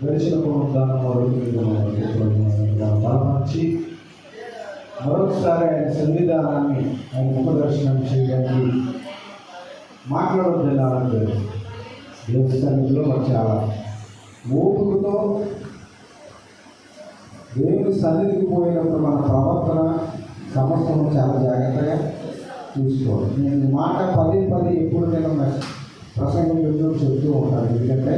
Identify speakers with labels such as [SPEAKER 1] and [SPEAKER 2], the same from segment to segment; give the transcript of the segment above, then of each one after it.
[SPEAKER 1] గడిచిన పునరుద్ధానం బలపరిచి మరొకసారి ఆయన సన్నిధానాన్ని ఆయన ముఖదర్శనం చేయడానికి మాట్లాడడం దేవుని సన్నిధిలో మాకు చాలా ఓపికతో దేవుని సన్నిధికి పోయినప్పుడు మన ప్రవర్తన సమస్యను చాలా జాగ్రత్తగా చూసుకోవాలి. నేను మాట పదే పదే ఎప్పుడు నేను ప్రసంగం చెప్తూ చెబుతూ ఉంటారు. ఎందుకంటే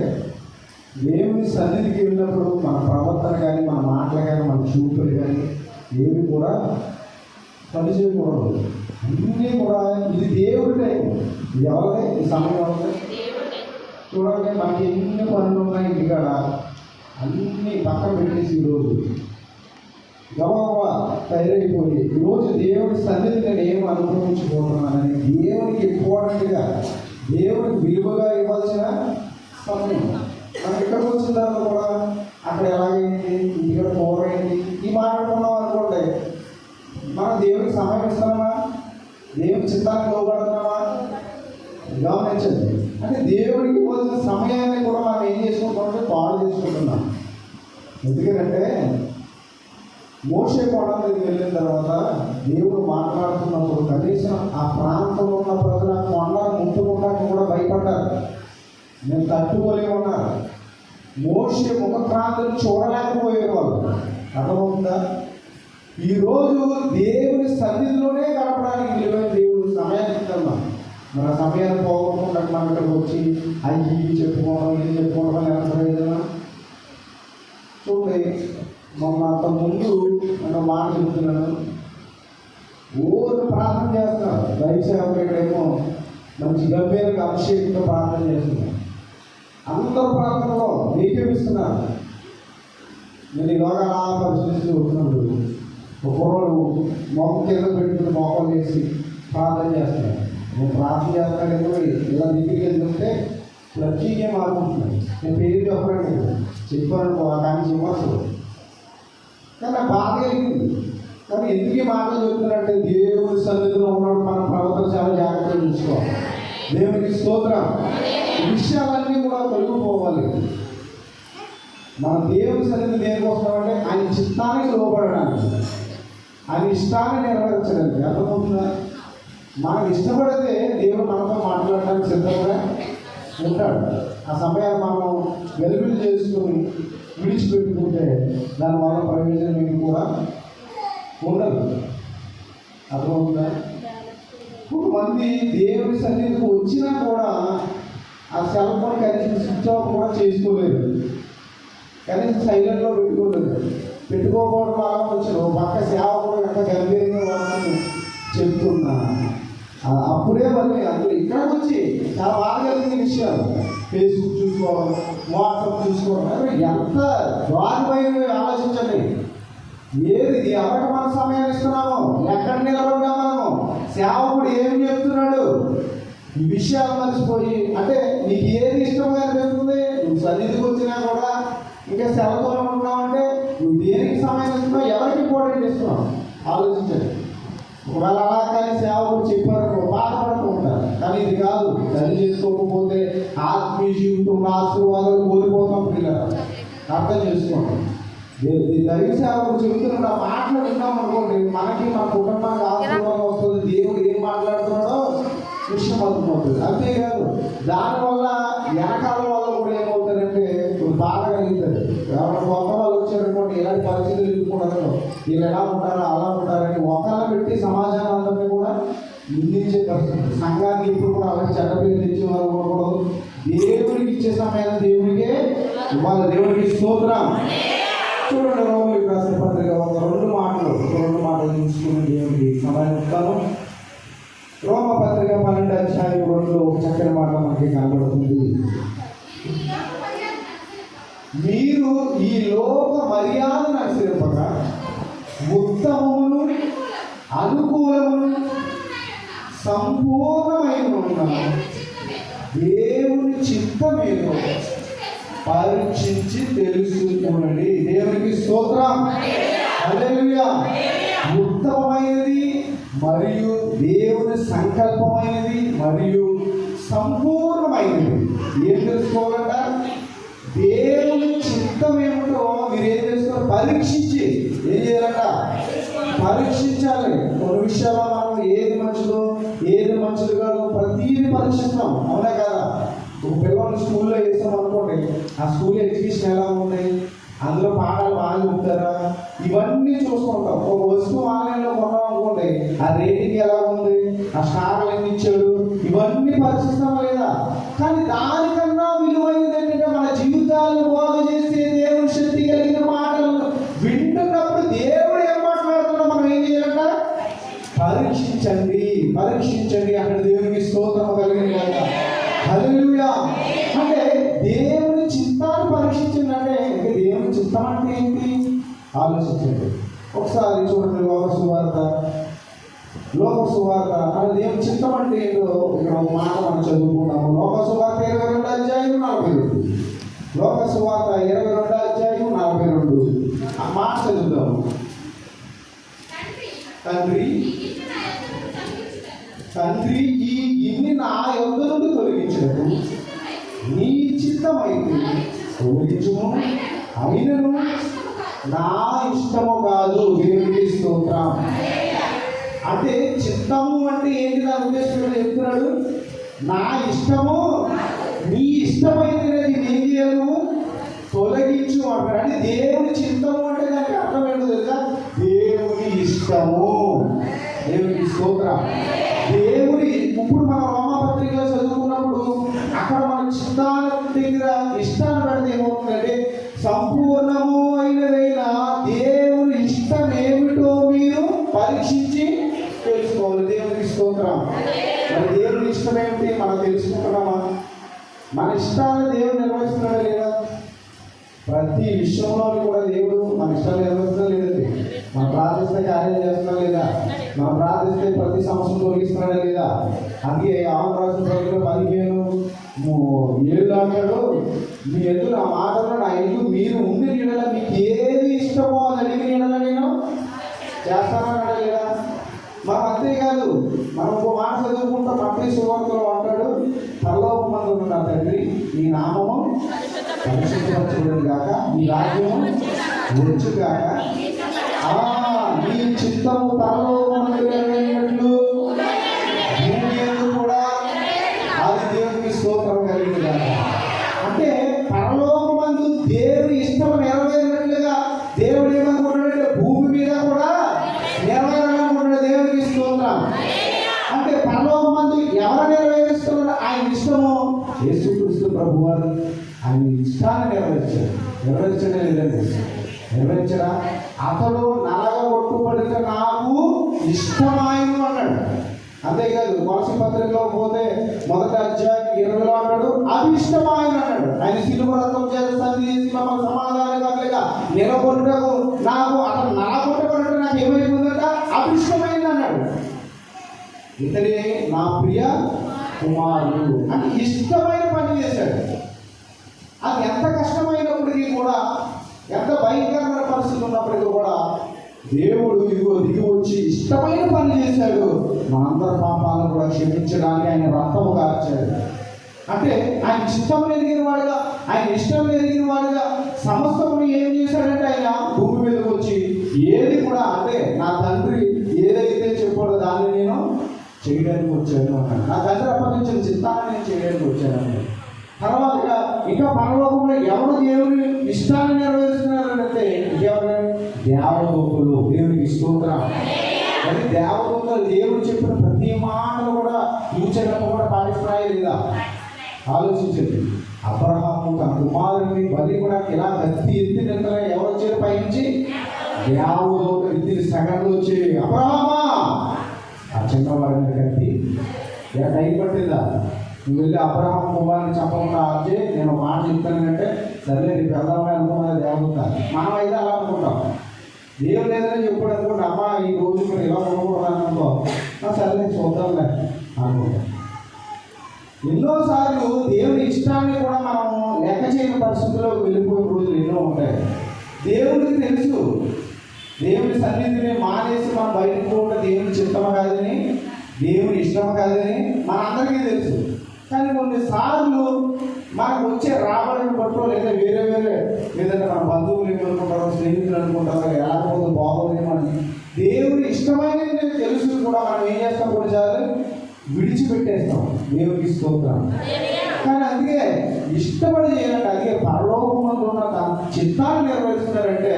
[SPEAKER 1] దేవుని సన్నిధికి వెళ్ళినప్పుడు మన ప్రవర్తన కానీ మన మాటలు కానీ మన చూపులు కానీ ఏవి కూడా పని చేయకూడదు అన్నీ కూడా ఇది దేవుడి టైం ఈ సమయం ఎవరిదే? చూడండి మనకి ఎన్ని పనులు ఉన్నాయి ఇంటికాడ అన్నీ పక్కన పెట్టేసి ఈరోజు గబగబా తయారైపోయి ఈరోజు దేవుడి సన్నిధి నేను ఏం అనుభవించుకుంటున్నానని దేవునికి ఇంపార్టెంట్గా దేవుడికి విలువగా ఇవ్వాల్సిన సమయం. మనం ఇక్కడికి వచ్చిన తర్వాత కూడా అక్కడ ఎలాగైంది ఇక్కడ పోరైంది ఈ మాట్లాడుకున్నాం అనుకోండి మనం దేవుడికి సమయం ఇస్తామా దేవుడి చిత్తానికి లోపడుతున్నామా గమనించండి. అంటే దేవుడికి ఇవ్వాల్సిన సమయాన్ని కూడా మనం ఏం చేసుకుంటామంటే పాడు చేసుకుంటున్నాం. ఎందుకంటే మోసే కోణానికి వెళ్ళిన తర్వాత దేవుడు మాట్లాడుతున్నప్పుడు కనీసం ఆ ప్రాంతంలో ఉన్న ప్రజలు ఆ కొండను కూడా భయపడ్డారు. నేను తట్టుకోలేము ఉన్నారు మోసే ముఖ ప్రాంతం చూడలేకపోయే వాళ్ళు. అర్థమవుతుందా? ఈరోజు దేవుని సన్నిధిలోనే గడపడానికి విలువైన దేవుడు సమయాన్ని ఇస్తున్నాం మన సమయాన్ని పోగొట్టుకుంటే మన ఇక్కడికి వచ్చి అయ్యి చెప్పుకోవడం ఇది చెప్పుకోవడం ఎలా ప్రయోజనం చూడండి మొన్న అంత ముందు ఒక మాట చెప్తున్నాను. ఊరు ప్రార్థన చేస్తున్నారు. దయచేసి ఇక్కడేమో మంచి గంభీరంగా అభిషేకంతో ప్రార్థన చేస్తున్నారు. అందరూ ప్రార్థనలో ఏకీపిస్తున్నారు నేను ఈలోగా అలా పరిశీలిస్తూ ఉంటున్నాడు ఒకరోజు మొహం కింద పెట్టుకుని మొహం చేసి ప్రార్థన చేస్తున్నాను నేను ప్రార్థన చేస్తాను ఎందుకు ఇలా దగ్గరికి వెళ్తుంటే ప్రత్యేకే మారుకుంటున్నాను నేను పేరు చెప్పాను చెప్పాను దాన్ని చెప్పచ్చు కానీ నాకు బాధ కలిగింది కానీ ఎందుకు ఈ మాటలు చెప్తున్నారంటే దేవుడి సన్నిధిలో ఉన్నప్పుడు మన ప్రవర్తన చాలా జాగ్రత్తగా చూసుకోవాలి. దేవునికి స్తోత్రం. విషయాలన్నీ కూడా తొలగిపోవాలి. మన దేవుని సరిగ్గా దేనికోసం వస్తామంటే ఆయన చిత్తానికి లోపడడానికి ఆయన ఇష్టాన్ని నెరవేర్చడానికి. అర్థమవుతుందా? మనకు ఇష్టపడితే దేవుడు మనతో మాట్లాడడానికి సిద్ధంగా ఉంటాడు. ఆ సమయాన్ని మనం వెలుగులు చేసుకుని విడిచిపెట్టుకుంటే దానివల్ల ప్రయోజనం మీకు కూడా ఉండదు. అర్థమవుతుందా? కొంతమంది దేవుని సన్నిధికి వచ్చినా కూడా ఆ సెల్ ఫోన్ కనీసం స్విచ్ ఆఫ్ కూడా చేసుకోలేదు. కనీసం సైలెంట్లో పెట్టుకోలేదు. పెట్టుకోకపోవడం అలా వచ్చిన పక్క సేవకుడు ఎంత గంభీరంగా వాళ్ళని చెప్తున్నా. అప్పుడే మళ్ళీ అందులో ఇక్కడికి వచ్చి చాలా బాగా కలిగిన విషయాలు ఫేస్బుక్ చూసుకోవడం వాట్సాప్ చూసుకోవడం ఎంత దారిపైన ఆలోచించండి. ఏది ఎవరికి మన సమయాన్ని ఇస్తున్నామో ఎక్కడ నిలబడ్డా మనం సేవకుడు ఏం చెప్తున్నాడు ఈ విషయాలు మర్చిపోయి అంటే నీకు ఏది ఇష్టంగా అనిపిస్తుంది నువ్వు సన్నిధికి వచ్చినా కూడా ఇంకా సెలవుతో ఉన్నావు అంటే నువ్వు దేనికి సమయం ఇస్తున్నావు ఎవరికి ఇంపార్టెంట్ ఇస్తున్నావు ఆలోచించండి ఒకవేళ అలా కానీ సేవకుడు చెప్పారు బాధపడుతూ ఉంటారు కానీ ఇది కాదు సరి చేసుకోకపోతే ఆత్మీయ జీవితంలో ఆశీర్వాదాలు కోల్పోతాం పిల్లలు అర్థం చేసుకోండి దే- దైవ సేవకుడు చెబుతున్న ఆ మాటలు విన్నాం అనుకోండి మనకి మన కుటుంబానికి ఆశీర్వాదం వస్తుంది విషయం అర్థమవుతుంది అంతేకాదు దానివల్ల వెనకాల వల్ల కూడా ఏమవుతారంటే ఇప్పుడు బాధ కలుగుతుంది ఎవరైనా కొత్త వాళ్ళు వచ్చారనుకోండి ఇలాంటి పరిస్థితులు ఎదుర్కొన్నారు వీళ్ళు ఎలా ఉంటారో అలా ఉంటారని ఒకళ్ళ పెట్టి సమాజాన్ని కూడా నిందించే పరిస్థితి. సంఘానికి ఇప్పుడు కూడా అలాంటి చెడ్డ పేరు తెచ్చే వాళ్ళు ఉండకూడదు. దేవుడికి ఇచ్చే సమయాన్ని దేవుడికే వాళ్ళ దేవుడికి స్తోత్రం. చూడండి రోమిలకు రాసిన పత్రిక ఒక రెండు మాటలు రెండు మాటలు తీసుకుని దేవుడికి సమయం ఇస్తాను రోమ పత్రిక పన్నెండు అధ్యాయం రెండు ఒక చక్కని మాట మనకి కనబడుతుంది. మీరు ఈ లోక మర్యాదను అనుసరింపక ఉత్తమమును అనుకూలమును సంపూర్ణమైన దేవుని చిత్తమేదో పరీక్షించి తెలుసుకునండి. దేవునికి స్తోత్రం. ఉత్తమమైనది మరియు దేవుని సంకల్పమైనది మరియు సంపూర్ణమైనది. ఏం తెలుసుకోవాలంట? దేవుని చిత్తం ఏమిటో మీరు ఏం చేస్తారు పరీక్షించి. ఏం చేయాలంట? పరీక్షించాలి. కొన్ని విషయాల్లో మనం ఏది మంచిదో ఏది మంచిది కాదు ప్రతీది పరీక్షిస్తాం. అవునా కదా? ఒక పిల్లలు స్కూల్లో వేస్తాం అనుకోండి. ఆ స్కూల్ ఎడ్యుకేషన్ ఎలా ఉంటాయి అందులో పాఠాలు బాగా చెప్తారా? ఇవన్నీ చూసుకుంటాం ఒక వస్తువు ఆన్లైన్లో కొనాలి ఉంటాయి ఆ రేటింగ్ ఎలా ఉంది? ఆ స్టార్లు ఎన్ని ఇచ్చాడు? ఇవన్నీ పరిశీలిస్తామా లేదా? కానీ దాని సువార్త. అంటే దేవుని చిత్తం అంటే ఏంటో ఇక్కడ మాట మనం చదువుకున్నాము లోక సువార్త ఇరవై రెండు అధ్యాయం నలభై రెండు. లోక సువార్త ఇరవై రెండు అధ్యాయం నలభై రెండు. ఆ మాట చదువుదాము. తండ్రి తండ్రి ఈ గిన్నె నా యొద్ద నుండి తొలగించడం నీ చిత్తమైతే. తొలగించుము. అయినను. నా ఇష్టము కాదు. దేవునికి స్తోత్రం. అంటే చిత్తము అంటే ఏంటి నా ఉద్దేశం చెప్తున్నాడు. నా ఇష్టము నీ ఇష్టమైతే నేను ఏం చేయను తొలగించు అంటాడు. అంటే దేవుని చిత్తము అంటే దానికి అర్థం ఏంటో తెలుసా? దేవుని ఇష్టము. దేవునికి స్తోత్ర. దేవుని మన ఇష్టాన్ని దేవుడు నిర్వహిస్తున్నాడు లేదా? ప్రతి విషయంలో కూడా దేవుడు మన ఇష్టాలు నిర్వహిస్తున్నా లేదండి? మనం ప్రార్థిస్తే కార్యం చేస్తున్నా లేదా? మనం ప్రార్థిస్తే ప్రతి సంవత్సరం తొలగిస్తున్నాడా లేదా? అందుకే ఆమె రాసిన పత్రికలో పదిహేను ఏడు అంటాడు మీ ఎదురు ఆ మాటలో నా ఎదురు మీరు ఉండి నీడల మీకు ఏది ఇష్టమో అది అడిగి నీడల నేను చేస్తానన్నాడా లేదా? మనం అంతేకాదు మనం ఒక మాట చదువుకుంటాం మట్టి సువార్తలు అంటాడు నా తండ్రి నీ నామము పరిశుద్ధపరచబడింది కాక మీ రాజ్యము వచ్చుగాక ఆ, మీ చిత్తము పరలోకమందు ఇష్టాన్ని నెరవేర్చారు నెరవేర్చడే లేదండి. నెరవేర్చరా అతడు నలగ నలగొట్టుబడిన నాకు ఇష్టమాయను అన్నాడు. అంతేకాదు మనసు పత్రికలో పోతే మొదటి అధ్యాయం ఇరవైలో అన్నాడు అది అభిష్టమాయను అన్నాడు. ఆయన సిలువ రథం సంధి చేసి మమ్మల్ని సమాధానం సమాధానకర్లుగా నిలబొట్టకు నాకు అతను నలగొట్టబడిన నాకు ఏమైపోయిందంట అభిష్టమైంది అన్నాడు. ఇతడే నా ప్రియ కుమారుడు అని ఇష్టమైన పని చేశాడు. అది ఎంత కష్టమైనప్పటికీ కూడా ఎంత భయంకరమైన పరిస్థితులు ఉన్నప్పటికీ కూడా దేవుడు ఇదిగో దిగి వచ్చి ఇష్టమైన పని చేశాడు. మనందరి పాపాలను కూడా క్షమించడానికి ఆయన రక్తము కార్చాడు అంటే ఆయన చిత్తం ఎదిగిన వాడుగా ఆయన ఇష్టం ఎరిగిన వాడుగా సమస్తమును ఏం చేశాడంటే ఆయన భూమి మీదకి వచ్చి ఏది కూడా అంటే నా తండ్రి ఏదైతే చెప్పాడో దాన్ని నేను చేయడానికి వచ్చాను అన్నాడు నా తండ్రి అప్పగించిన చిత్తాన్ని నేను చేయడానికి వచ్చాను తర్వాత ఇంకా పరలోకంలో ఎవరు దేవుని ఇష్టాన్ని నెరవేరుస్తున్నారంటే ఎవరు దేవదూతలు దేవునికి స్తోత్రం అది దేవదూతలు దేవుడు చెప్పిన ప్రతి మాటలు కూడా సూచనలు కూడా పాటిస్తున్నాయి లేదా? ఆలోచించండి. అబ్రహాము తన కుమారుని బలి కూడా ఇలా కత్తి ఎత్తి నిద్ర ఎవరు వచ్చారు పైనుంచి? దేవదూత ఎత్తి సగంలో వచ్చి అబ్రహామా? ఆ చిన్నవాడిని కత్తి ఏ టైం పట్టిందా? నువ్వు వెళ్ళి అబ్రహం కుమార్ని చెప్పకుండా ఆర్జే నేను మాట చెప్తానంటే సరే నీ పెద్దమ్మాయి అనుకున్నది దేవదూత మనం అయితే అలా అనుకుంటాం. దేవుడు లేదని చెప్పుడు అనుకుంటే అమ్మ ఈ రోజు మీరు ఇలా ఉండకూడదు అనుకో. సరే చూద్దాంలే అనుకుంటాం. ఎన్నోసార్లు దేవుని ఇష్టాన్ని కూడా మనము లెక్క చేయని పరిస్థితుల్లో వెళ్ళిపోయిన రోజులు ఎన్నో ఉంటాయి. దేవుడికి తెలుసు. దేవుని సన్నిధిని మానేసి మనం బయటకు పోవడం దేవుని చిత్తమ కాదని దేవుని ఇష్టం కాదని మనందరికీ తెలుసు కానీ కొన్నిసార్లు మనకు వచ్చే రాబడిని బట్టి కోర్టులో లేదా వేరే వేరే లేదంటే మన బంధువులు ఏమనుకుంటారో అనుకుంటాం ఎలా ఎలా బాగుంది మనం దేవుడి ఇష్టమైనది నేను తెలుసు కూడా మనం ఏం చేస్తాం చాలు? విడిచిపెట్టేస్తాం. దేవునికి స్తోత్రం. కానీ అందుకే ఇష్టపడి చేయాలంటే అందుకే పరలోకమంలో ఉన్న తన చిత్తాన్ని నెరవేరుస్తున్నారంటే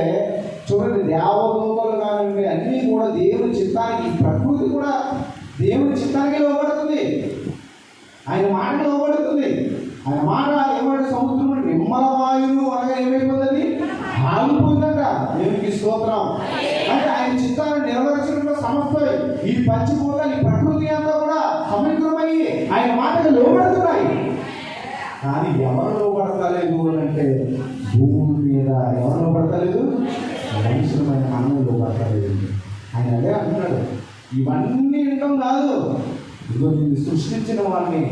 [SPEAKER 1] చూడండి దేవదూతలు కానివ్వండి అన్నీ కూడా దేవుని చిత్తానికి ప్రకృతి కూడా దేవుని చిత్తానికి లోపడుతుంది ఆయన మాట లోపడుతుంది ఆయన మాట ఏమంటే సముద్రం నిమ్మల వాయువు అనగా ఏమైపోతుంది ఆగిపోయిందంట దేవునికి స్తోత్రం అంటే ఆయన చిత్తాన్ని నెరవేర్చడంలో సమస్త ఈ పంచిపోతాలు ప్రకృతి అంతా కూడా సమగ్రమయ్యి ఆయన మాటకు లోపడుతున్నాయి కానీ ఎవరు లోపడతలేదు అని అంటే భూమి మీద ఎవరు లోబడతలేదు? మనుషులమైన మనం లోపడతలేదు ఆయన అదే అంటున్నాడు. ఇవన్నీ వినడం కాదు. ఇదిగో నిన్ను సృష్టించిన వాడిని.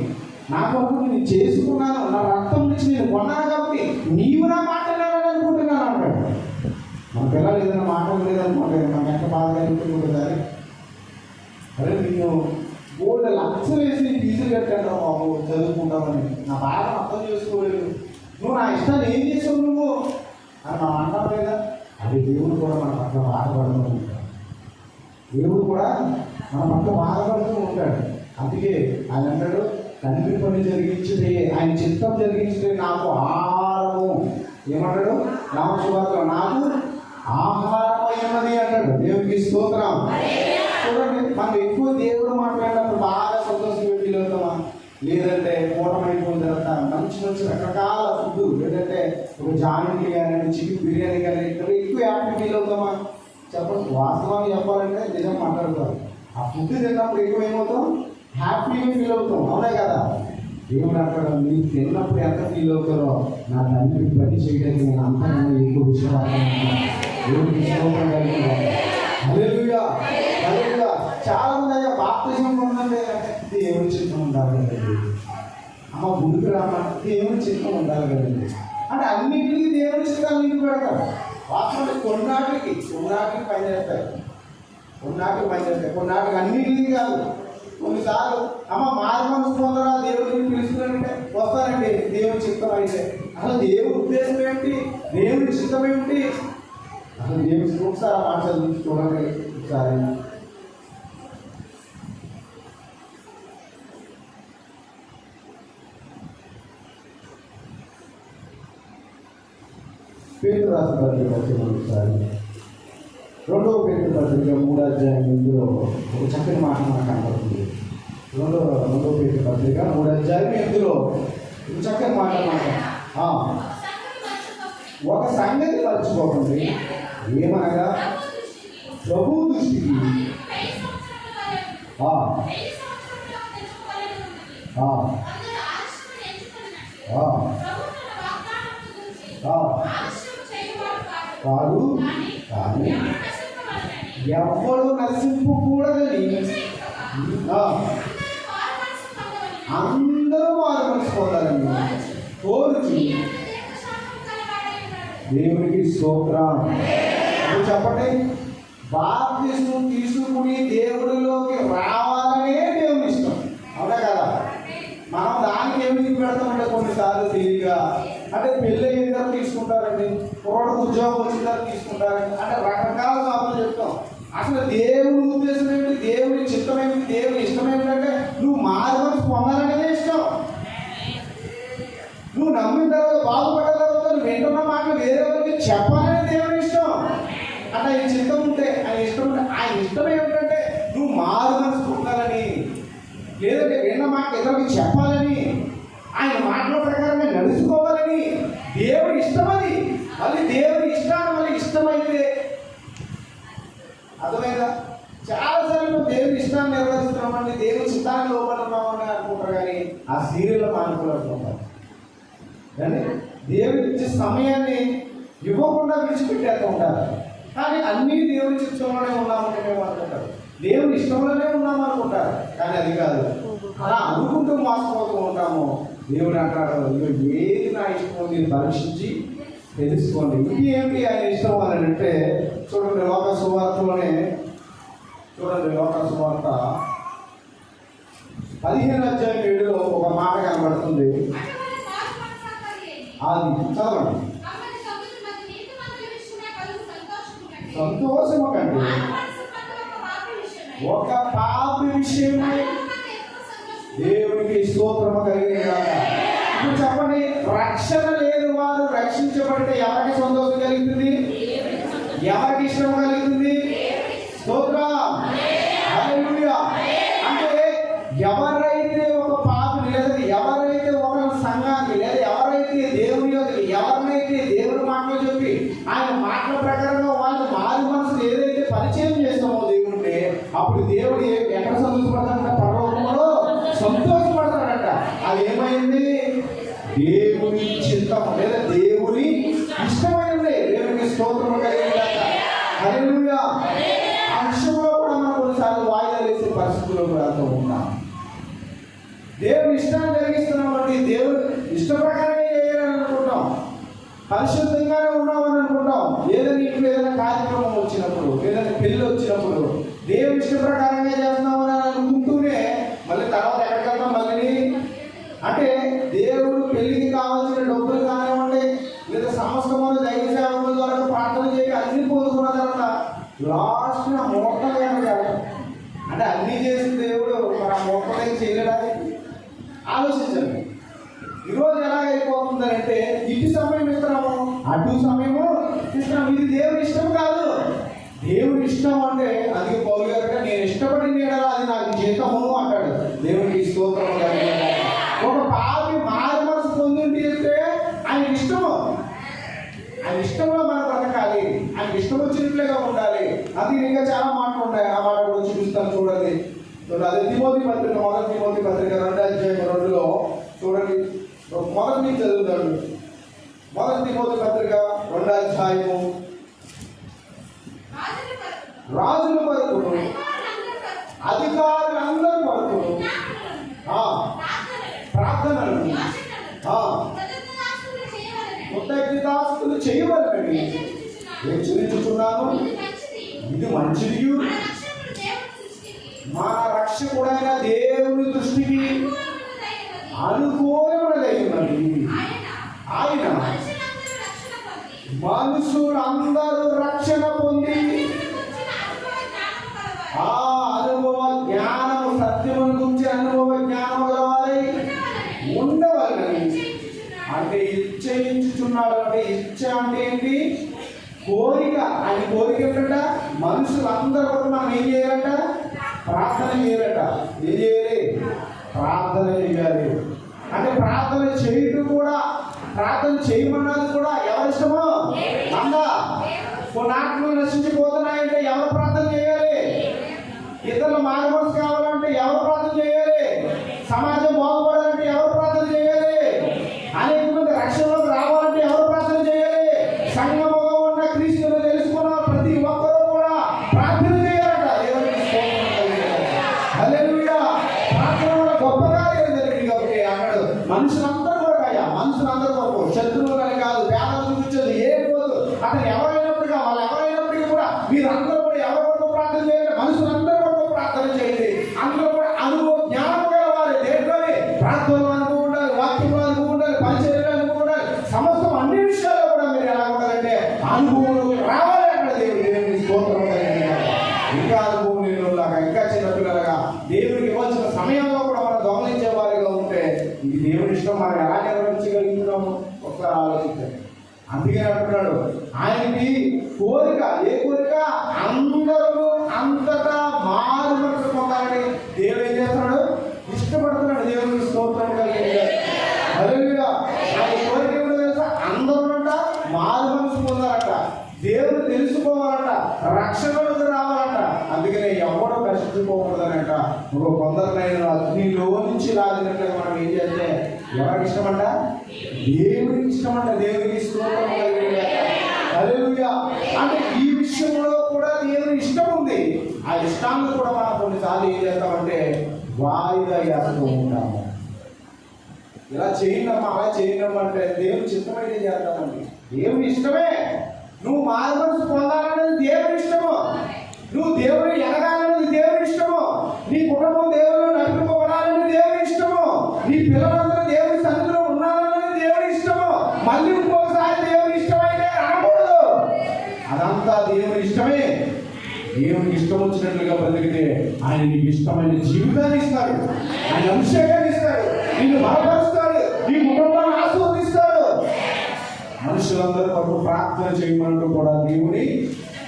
[SPEAKER 1] నా కొరకు నేను చేసుకున్నాను. నా రక్తం నుంచి నేను కొన్నాను కాబట్టి నీవు నా మాట్లాడాలని అనుకుంటున్నాను అంటాడు. మన పిల్లలు ఏదైనా మాటలు లేదనుకోండి ఎంత బాధ కలుగుతుంది సరే అరే నేను గోల్డ్ లక్షలు వేసి ఫీజులు కట్టాను బాబు చదువుకుంటామని. నా బాధ అర్థం చేసుకోలేదు. నువ్వు నా ఇష్టాన్ని ఏం చేసావు నువ్వు? అని మనం అంటాం లేదా అది దేవుడు కూడా మన పట్ల బాధపడుతూ ఉంటాడు. దేవుడు కూడా మన పట్ల బాధపడుతూ ఉంటాడు. అందుకే ఆయన అంటాడు తండ్రి పని జరిగించింది ఆయన చిత్తం జరిగించింది నాకు ఆహారము. ఏమంటాడు? రామశుభార్తలో నాకు ఆహారమైనది అంటాడు. దేవునికి స్తోత్రం. మనం ఎక్కువ దేవుడు మాట్లాడినప్పుడు బాగా సంతోషంగా ఫీల్ అవుతామా లేదంటే కూటమైపోయిన తర్వాత మంచి మంచి రకరకాల ఫుడ్ లేదంటే ఒక జాయింట్ కానీ చికెన్ బిర్యానీ కానీ ఇక్కడ ఎక్కువ హ్యాపీ ఫీల్ అవుతామా? చెప్పండి. వాస్తవాన్ని చెప్పాలంటే నిజం మాట్లాడతారు ఆ ఫుడ్ తిన్నప్పుడు ఎక్కువ ఏమవుతాం హ్యాపీగా ఫీల్ అవుతాం. అవునే కదా? దేవుడు అక్కడ మీరు తిన్నప్పుడు ఎంత ఫీల్ అవుతారో నా తండ్రి పని చేయడానికి నేను అంతకన్నా ఎక్కువ విషయం దేవుడికి స్తోత్రం చాలా మంది అయ్యా బాప్తిజం ఉందండి అంటే దేవుని చిత్తం ఉండాలి కదండి? అమ్మ గుడికి రామా దేవుని చిత్తం ఉండాలి కదండి? అంటే అన్నింటికి దేవుని చిత్తాలు నీకు పెడతారు. వాస్తవానికి కొన్నాటికి కొన్నాటికి పని చేస్తాయి కొన్నాటికి పని చేస్తాయి కొన్నాటికి అన్నింటికి కాదు. కొన్నిసార్లు అమ్మ మారు మనసు పొందరా దేవుడిని పిలుస్తున్నారంటే వస్తారండి. దేవుని చిత్తం అయితే. అసలు దేవుడి ఉద్దేశం ఏంటి? దేవుడి చిత్తం ఏమిటి అసలు దేవుడి ఒకసారి మాట చదివి చూడండి ఒకసారి. పేరు రాసిన పత్రిక ఒకసారి. రెండవ పేరు పత్రిక మూడో అధ్యాయం ఇందులో ఒక చక్కని మాట మనకు కనబడుతుంది. రెండో రెండవ పేరు పత్రిక మూడో అధ్యాయం ఇందులో ఒక చక్కని మాట మాట ఒక సంగతి మర్చిపోకండి. ఏమనగా? ప్రభు దృష్టికి. ఆ, ఆ, కాదు. కానీ ఎవ్వడు నశింపకూడదని ఆ, అందరూ మారు మనసుకోవాలండి కోరుచు దేవునికి ఇప్పుడు చెప్పండి. బాప్తిస్మం తీసుకుని దేవుడిలోకి రావాలనే దేవుని ఇష్టం. అవునా కదా? మనం దానికి ఏమి పెడతామంటే కొన్నిసార్లు తీరిగా అంటే పెళ్ళి తీసుకుంటారండి. కుర్రోడు ఉద్యోగం వచ్చిన తీసుకుంటారండి. అంటే రకరకాల సాకులు చెప్తాం. అసలు దేవుని ఉద్దేశం ఏంటి? దేవుని చిత్తం ఏంటి? దేవుని ఇష్టం ఏంటంటే నువ్వు మారుమని పొందాలనేదే ఇష్టం. నువ్వు నమ్మిన తర్వాత బాగుపడ్డ తర్వాత నువ్వు వింటున్న మాటలు వేరే వాళ్ళకి చెప్పాలనే దేవుని ఇష్టం. అంటే ఆయన చిత్తం ఉంటే ఆయన ఇష్టం ఉంటే ఆయన ఇష్టం ఏమిటంటే నువ్వు మారు మనసు పొందాలని. లేదంటే విన్న మాట ఇతరులకి చెప్పాలని. ఆయన మాటల ప్రకారంగా ఇష్టమని దేవుడి ఇష్టం అది మళ్ళీ దేవుడి ఇష్టాన్ని మళ్ళీ ఇష్టమైతే అర్థమైందా? చాలాసార్లు మేము దేవుని ఇష్టాన్ని నిర్వహిస్తున్నామండి దేవుడి చిత్తాన్ని లోపడుతున్నామని అనుకుంటారు కానీ ఆ సీరియల్ మానుకోలేకపోతారు కానీ దేవుడికి ఇచ్చే సమయాన్ని ఇవ్వకుండా విడిచిపెట్టేస్తూ ఉంటారు. కానీ అన్ని దేవుడి చిత్తంలోనే ఉన్నామని మేము అనుకుంటారు. దేవుని ఇష్టంలోనే ఉన్నాం అనుకుంటారు. కానీ అది కాదు. అలా అనుకుంటూ మోసపోతూ ఉంటాము. దేవుడు అంటారు ఏది నా ఇష్టం మీరు పరీక్షించి తెలుసుకోండి. ఇది ఏమిటి ఆయన ఇష్టం అని అంటే చూడండి లోక సువార్తలోనే చూడండి లోక సువార్త పదిహేను అధ్యాయం ఏడులో ఒక మాట కనబడుతుంది. అది చదవండి.
[SPEAKER 2] సంతోషం కండి ఒక పాపి విషయమై. దేవుడు
[SPEAKER 1] దేవునికి స్తోత్రము కలిగిన ఇప్పుడు చెప్పండి రక్షణ లేని వారు రక్షించబడితే ఎవరికి సంతోషం కలుగుతుంది ఎవరికి ఇష్టం కలుగుతుంది లేదా దేవుని ఇష్టమైనదే. దేవునికి స్తోత్రం కలిగిందా కూడా మనం కొన్నిసార్లు వాయిదా వేసే పరిస్థితుల్లో కూడా ఉన్నాం. దేవుని ఇష్టాన్ని జరిగిస్తున్నాం బట్టి దేవుడు ఇష్ట ప్రకారమే చేయాలని అనుకుంటాం పరిశుద్ధంగానే ఉన్నామని అనుకుంటాం ఏదైనా ఇంట్లో ఏదైనా కార్యక్రమం వచ్చినప్పుడు ఏదైనా పెళ్ళి వచ్చినప్పుడు దేవుని ఇష్ట ప్రకారంగా చేస్తున్నామని చూడండి అదే తిమోతి పత్రిక మొదటి తిమోతి పత్రిక రెండు అధ్యాయం రెండులో చూడండి. మొదటి నుంచి చదువుతాడు మొదటి తిమోతి పత్రిక రెండు అధ్యాయము.
[SPEAKER 2] రాజుల
[SPEAKER 1] కొరకును
[SPEAKER 2] అధికారులందరి కొరకును ప్రార్థనలు.
[SPEAKER 1] కృతజ్ఞతాస్తులు చేయవలనని హెచ్చరించుతున్నాను
[SPEAKER 2] ఇది మంచిది
[SPEAKER 1] మా రక్షకుడైన దేవుని దృష్టికి అనుకూలముడైనది
[SPEAKER 2] ఆయన మనుషులందరూ రక్షణ పొంది
[SPEAKER 1] ఆ అనుభవ
[SPEAKER 2] జ్ఞానము
[SPEAKER 1] సత్యము గురించి అనుభవ జ్ఞానం కావాలి ఉండవాలని అంటే ఇచ్చయించుచున్నాడు అంటే ఇచ్చ అంటే ఏంటి? కోరిక. అని కోరిక ఏంటంట మనుషులందరూ మనం ఏం ఏం చేయాలి ప్రార్థన చేయాలి అంటే ప్రార్థన చేయటం కూడా ప్రార్థన చేయమన్నది కూడా ఎవరిష్టమో అందా? నాటి నశించిపోతున్నాయంటే ఎవరు ప్రార్థన చేయాలి? ఇతరులు మారుమనసు కావాలంటే ఎవరు ప్రార్థన చేయాలి? వాయిదా వేస్తూ ఉంటాము. ఇలా చేయండమ్మా అలా చేయనమ్మా అంటే దేవుడు చిత్తమైతే చేద్దామండి దేవుని ఇష్టమే. నువ్వు మార్గం పొందాలనేది దేవుని ఇష్టము. నువ్వు దేవుడు ఎనగాలి వచ్చినట్లుగా బ్రతికితే ఆయన నీకు ఇష్టమైన జీవితాన్ని ఇస్తాడు. ఆయన అభిషేకాన్ని ఇస్తాడు. నిన్ను బలపరుస్తాడు. నీ కుటుంబాన్ని ఆస్వాదిస్తాడు మనుషులందరూ కొరకు ప్రార్థన చేయమంటూ కూడా దేవుని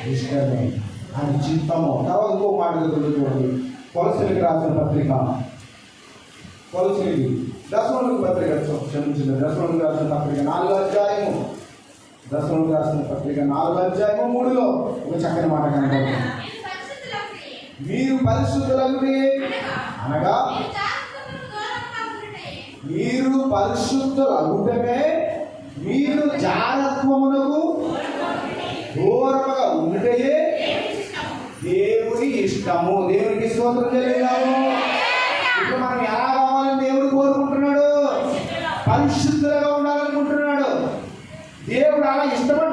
[SPEAKER 1] ఇష్టమే ఆయన చిత్తము. తర్వాత ఇంకో మాట చూడండి కొలసలికి రాసిన పత్రిక. కొలసలికి దశములకు పత్రిక క్షమించిన దశములకు రాసిన పత్రిక నాలుగో అధ్యాయము. దశములకు రాసిన పత్రిక నాలుగో అధ్యాయము మూడులో ఒక చక్కని మాట కనబడుతుంది.
[SPEAKER 2] మీరు పరిశుద్ధులగుడి. అనగా మీరు జాగ్రత్తగా
[SPEAKER 1] మీరు జారత్వమునకు దూరముగా ఉండటయే దేవుని ఇష్టము. దేవునికి స్తోత్రం చెల్లిద్దాము ఇప్పుడు మనం ఎలా కావాలని దేవుడు కోరుకుంటున్నాడు? పరిశుద్ధులుగా ఉండాలనుకుంటున్నాడు. దేవుడు అలా ఇష్టం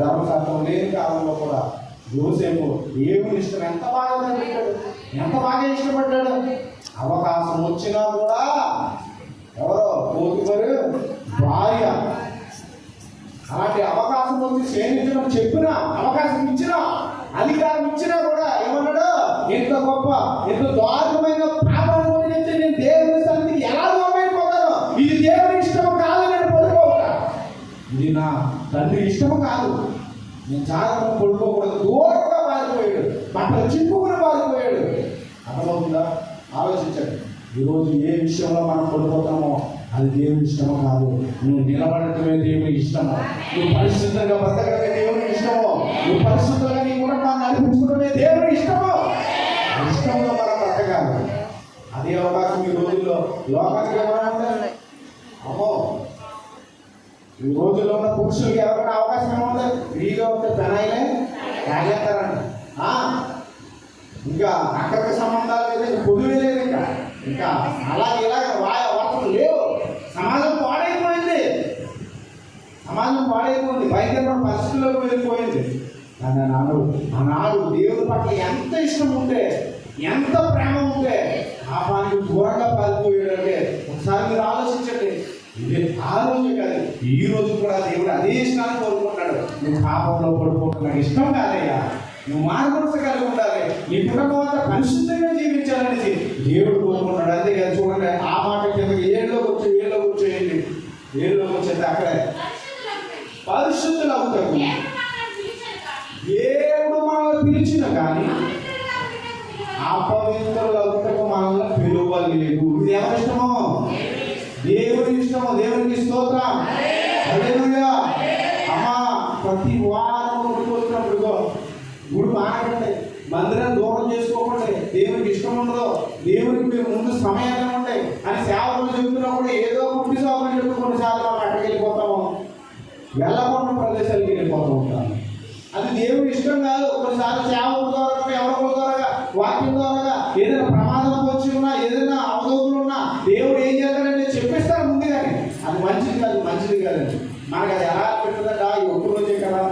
[SPEAKER 1] ధర్మశాస్త్రం లేని కాలంలో కూడా యోసేపు దేవుని ఇష్టం ఎంత బాగా చదివాడు? ఎంత బాగా ఇష్టపడ్డాడు? అవకాశం వచ్చినా కూడా ఎవరో పోతుగారు భార్య అలాంటి అవకాశం వచ్చి సేవించడం చెప్పినా అవకాశం ఇచ్చినా అధికారం ఇచ్చినా కూడా ఏమన్నాడు? ఇంత గొప్ప ఇంత దారుణమైన పాపాన్ని నేను దేవుని సన్నిధికి ఎలా దూరమైపోతాను ఇది దేవుడు ఇష్టం కాదు నేను పడుకోక ఇది నా తండ్రి ఇష్టము కాదు. నేను జాగ్రత్త పడుకోకూడదు దూరంగా పారిపోయాడు. బట్టలు చింపుకుని పారిపోయాడు. అర్థమవుతుందా? ఆలోచించండి. ఈరోజు ఏ విషయంలో మనం పడిపోతామో అది దేవుని ఇష్టమో కాదు. నువ్వు నిలబడటమే దేవుని ఇష్టమో. నువ్వు పరిశుద్ధంగా బ్రతకడమే దేవుని ఇష్టమో. నువ్వు పరిశుద్ధంగా నీ కుటుంబాన్ని నడిపించుకోవడమే దేవుని ఇష్టమో. ఇష్టంలో మనం బ్రతకాలి. అదే అవకాశం ఈ రోజుల్లో లోకానికి ఎవరైనా అమ్మో ఈ రోజుల్లో ఉన్న పురుషులకి ఎవరికి అవకాశం ఏముంది ఫ్రీగా ఉంటే పెనాయిలే తాగేస్తారంట ఆ, ఇంకా అక్కడికి సంబంధాలు లేదు పొదువే లేదు ఇంకా. ఇంకా అలాగే ఇలాగ వాయ వార్తలు లేవు. సమాజం పాడైపోయింది. సమాజం పాడైపోయింది. భయంకరమైన పరిస్థితుల్లోకి వెళ్ళిపోయింది. కానీ నాడు ఆనాడు దేవుని పట్ల ఎంత ఇష్టం ఉంటే ఎంత ప్రేమ ఉంటే పాపానికి దూరంగా పారిపోయాడంటే ఇది ఆ రోజు కాదు ఈ రోజు కూడా దేవుడు అదే ఇష్టాన్ని కోరుకుంటున్నాడు. నువ్వు పాపంలో పడిపోవడం నాకు ఇష్టం కాదయ్యా. నువ్వు మార్గంస కలిగి ఉండాలి. నీ కుటుంబం అంతా పరిశుద్ధంగా జీవించాలనేసి దేవుడు కోరుకుంటాడు అంతేకాదు చూడండి ఆ మాట కింద ఏళ్ళలోకి వచ్చి ఏళ్ళలోకి వచ్చేయండి ఏళ్ళలోకి వచ్చేది అక్కడే. పరిశుద్ధులు అవుతారు
[SPEAKER 2] దేవుడు మనల్ని పిలిచాడు కానీ,
[SPEAKER 1] దేవుడు మనల్ని పిలిచిన కానీ
[SPEAKER 2] పవిత్రులుగా ఉండటకు పిలవలేదు.
[SPEAKER 1] అపవిత్రులకు మనల్ని పిలువలేదు ఇది ఎవరి ఇష్టమో దేవుని ఇష్టము దేవునికి స్తోత్రం హల్లెలూయా అమ్మా ప్రతి వారం గుడికి వచ్చినప్పుడు ఇదిగో, గుడి మానకండి మందిరాన్ని దూరం చేసుకోకండి దేవునికి ఇష్టం ఉండదు దేవునికి మీరు ముందు సమయాన్ని ఉంటాయి అని సేవకులు చెబుతున్నప్పుడు ఏదో కుట్టి సేవకులు చెప్తూ కొన్నిసార్లు మనం అక్కడికి వెళ్ళిపోతాము వెళ్ళకుండా ప్రదేశాలకి వెళ్ళిపోతూ ఉంటాము అది దేవుని ఇష్టం కాదు కొన్నిసార్లు సేవకుల ద్వారా ఎవరి ద్వారా వాక్యం ద్వారా ఏదైనా ప్రమాదం వచ్చి ఉన్నా ఏదైనా అవధవులు ఉన్నా దేవుడు ఏం చేస్తాడంటే చెప్పేస్తారు ముందుగానే అది మంచిది కాదు మంచిది కాదండి మనకు అది ఎలా పెట్టుదంట ఈ ఒక్క రోజే కదా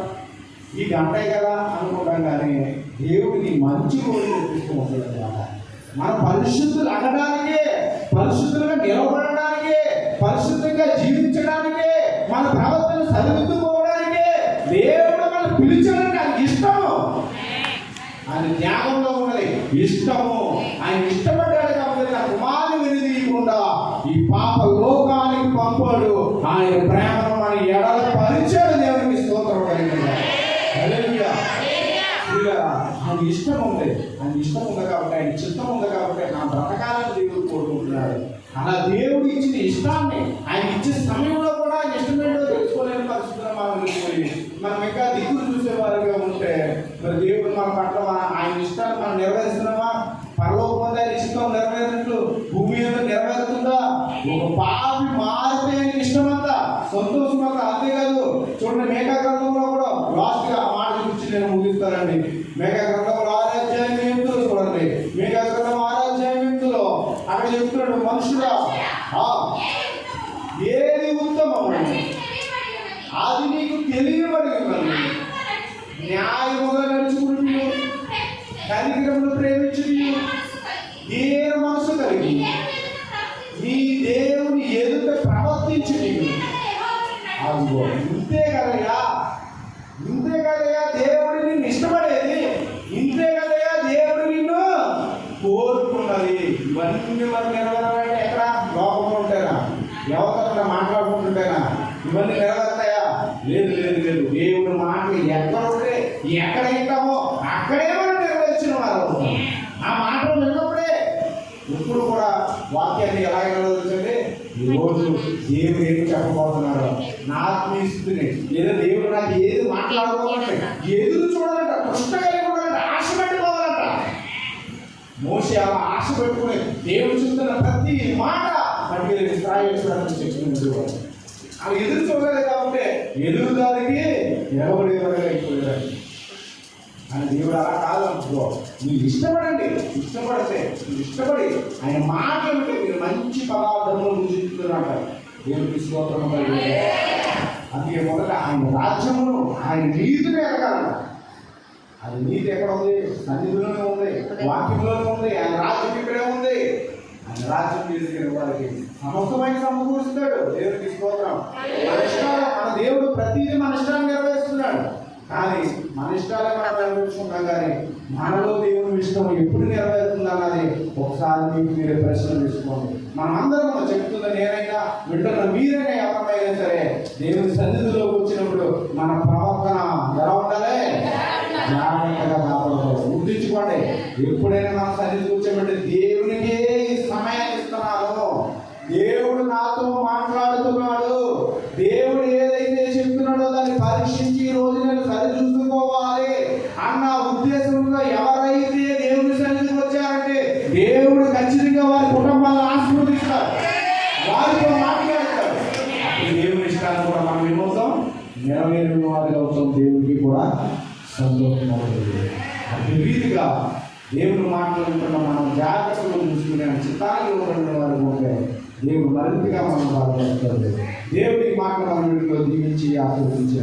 [SPEAKER 1] అంటాయి కదా అనుకుంటాం కానీ దేవుడికి మంచి కోరిక తెప్పిస్తూ ఉంటుంది మన పరిశుద్ధులు అనడానికే పరిశుద్ధులుగా నిలబడడానికే పరిశుద్ధంగా జీవించడానికే మన ప్రవర్తన సరిదిద్దుకోవడానికే దేవుడు మనం పిలిచడానికి ఆయనకి ఇష్టము. ఆయన త్యాగంలో ఉన్నది ఇష్టము. ఆయన ఇష్టపడ్డాడు కాబట్టి నా కుమారుని వినిదీయకుండా ఈ పాప లోకానికి పంపాడు. ఆయన ప్రేమను మన ఎడల పరిచాడు దేవునికి స్తోత్రం కలిగింది హల్లెలూయా. ప్రియులారా, నాకు ఇష్టం ఉంది. ఆయన ఇష్టం ఉంది కాబట్టి ఆయన చిత్తం ఉంది కాబట్టి నా బ్రతకాలని దేవుడు కోరుకుంటున్నాడు. అలా దేవుడు ఇచ్చిన ఇష్టాన్ని ఆయన ఇచ్చే సమయంలో కూడా ఆయన ఇష్టం ఏంటో తెలుసుకోలేని పరిస్థితుల్లో మనం వెళ్ళిపోయి మనం ఇంకా దిక్కులు చూసే వారిగా ఉంటే మరి దేవుడు మన పట్ల మన- ఆయన ఇష్టాన్ని మనం నెరవేరుస్తున్నామా పరలోకం ఉంది ఆయన ఇష్టం నెరవేరినట్లు భూమి మీద నెరవేరుతుందా ఒక పాపి మారితే ఆయనకి ఇష్టమంతా సంతోషం అంతా అంతేకాదు చూడండి మేఘా గ్రంథంలో కూడా లాస్ట్గా ఆ మాట గురించి నేను ముగిస్తానండి మేఘా గ్రంథంలో ఆరాధ్యాయం ఏంటో చూడండి మేఘా గ్రంథం ఆరాధ్యాయం ఏంటో అక్కడ చెప్తున్నాడు మనుషుడా. ఏది ఉత్తమం అది నీకు తెలియబడి ఉన్నది. న్యాయముగా నడుచుకుంటున్నావు. కనికరమును ప్రేమ నా లేదా దేవుడు నాకు ఏది మాట్లాడుకోవాలంటే ఎదురు చూడాలంట కలిగి ఉండాలంట ఆశ పెట్టుకోవాలంట. మోసే అలా ఆశ పెట్టుకుని దేవుడు చెప్తున్న ప్రతి మాట మనకి ఇస్రాయేల్ చెప్తుంది అవి ఎదురు చూడలేదు కాబట్టి ఎదురు దానికి నిలబడి అయిపోయారు అని దేవుడు అలా కాదు అనుకో. మీరు ఇష్టపడండి ఇష్టపడితే మీరు ఇష్టపడి ఆయన మాటలు మీరు మంచి పదార్థములు రుచిస్తున్నట్ట దేవుడికి స్తోత్రం అందుకే మొదట ఆయన రాజ్యమును ఆయన నీతిని ఎదగాలి అది నీతి ఎక్కడ ఉంది? సన్నిధిలోనే ఉంది వాక్యంలోనే ఉంది ఆయన రాజ్యం ఇక్కడే ఉంది. ఆయన రాజ్యం తీసుకెళ్ళిన వారికి సమస్తమైన సమకూరుస్తాడు దేవుడికి స్తోత్రం. మన దేవుడు ప్రతిదీ మన ఇష్టాన్ని నెరవేరుస్తున్నాడు. కానీ మన ఇష్టాలే మనం నెరవేర్చుకుంటాం కానీ మనలో దేవుని ఇష్టం ఎప్పుడు నెరవేరుతుంది అన్నది ఒకసారి మీకు మీరే ప్రశ్న తీసుకోండి. మనం అందరం చెప్తున్న నేనైనా వింటున్న మీరైనా ఎవరైనా సరే దేవుని సన్నిధిలోకి వచ్చినప్పుడు మన ప్రవర్తన ఎలా ఉండాలి? జాగ్రత్తగా కాపాడుకోవాలి గుర్తించుకోండి. ఎప్పుడైనా మన సన్నిధి కూర్చోబెట్టి దేవునికే ఈ సమయాన్ని ఇస్తున్నాను దేవుడు నాతో మాట్లాడుతున్నాడు దేవుడు ఏదైతే చెప్తున్నాడో దాన్ని పరీక్షించి ఈ రోజు నేను సరిచూసుకోవాలి అన్న ఉద్దేశంలో ఎవరైతే దేవుని సన్నిధికి వచ్చారంటే దేవుడు ఖచ్చితంగా వారి కుటుంబాలను ఆశీర్వదిస్తాడు వారితో మాట్లాడతాడు అప్పుడు దేవుని ఇష్టాన్ని కూడా మనం ఏమవుతాం నెరవేరిన వారిగా అవుతాం దేవుడికి కూడా సంతోషం అవుతుంది అటు రీతిగా దేవుని మనం జాగ్రత్తలు చూసుకునే చిత్తాన్ని ఇవ్వబడిన వారు ఉంటే దేవుడు మరింతగా మనం బాధపడుతుంది దేవుడికి మాటలు మనం దీవించి ఆశీర్వదించే